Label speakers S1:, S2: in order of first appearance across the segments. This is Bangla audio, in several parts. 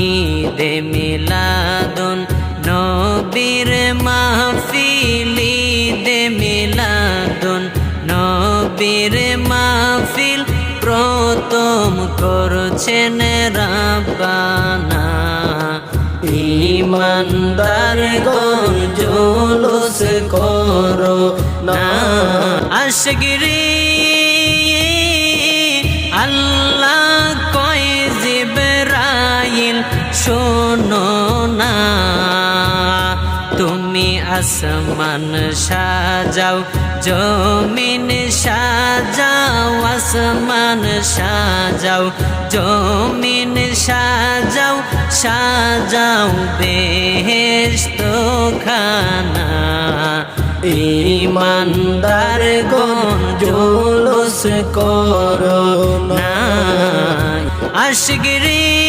S1: ঈদে মিলাদুন নবীর মাহফিল, ঈদে মিলাদুন নবীর মাহফিল। প্রথম করছেন রাব্বানা। ইমানদার গন জুলুস করো না। আশগিরি আল্লাহ তুমি আসমান সাজাও, জমিন সাজাও, আসমান সাজাও, জমিন সাজাও সাজাও বেহেস্ত খানা ইমানদার গন করো না। আশগিরি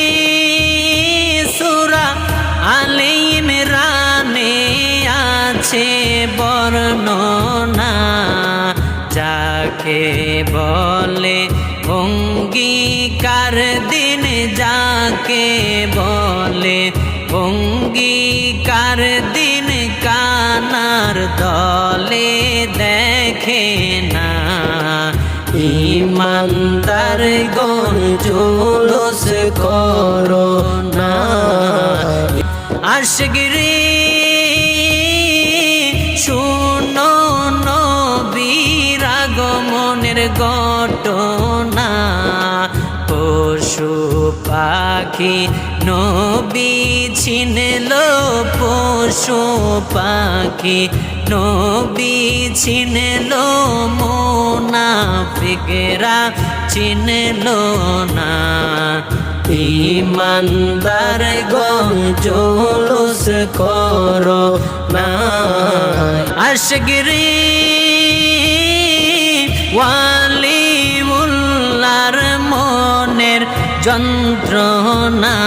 S1: যাকে বলে, অঙ্গীকার দিন যাকে বলে, অঙ্গীকার দিন কানার দলে দেখে না। ইমানদার গন জুলুস করো না। আশগিরি ঘটনা, পশু পাখি, নবী ছিনল পশু পাখি, নবী ছিনল মোনাফিকেরা চিনল না। ইমানদার গম জুলুস করো না। আশগিরি ওয়ালি যন্ত্রণা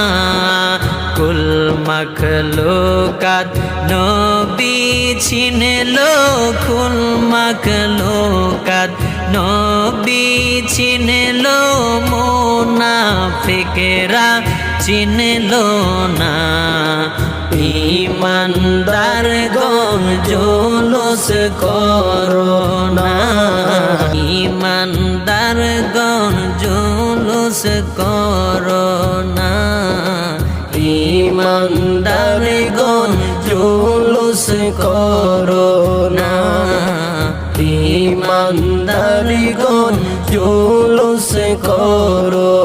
S1: কুল মখলুকাত নবী ছিনল কুল মখলুকাত নবী ছিনল মোনাফিকেরা চিনল না ইমানদার গম জুলুস করো জুলুস করো না ইমানদার গন জুলুস করো না ইমানদার গন জুলুস করো না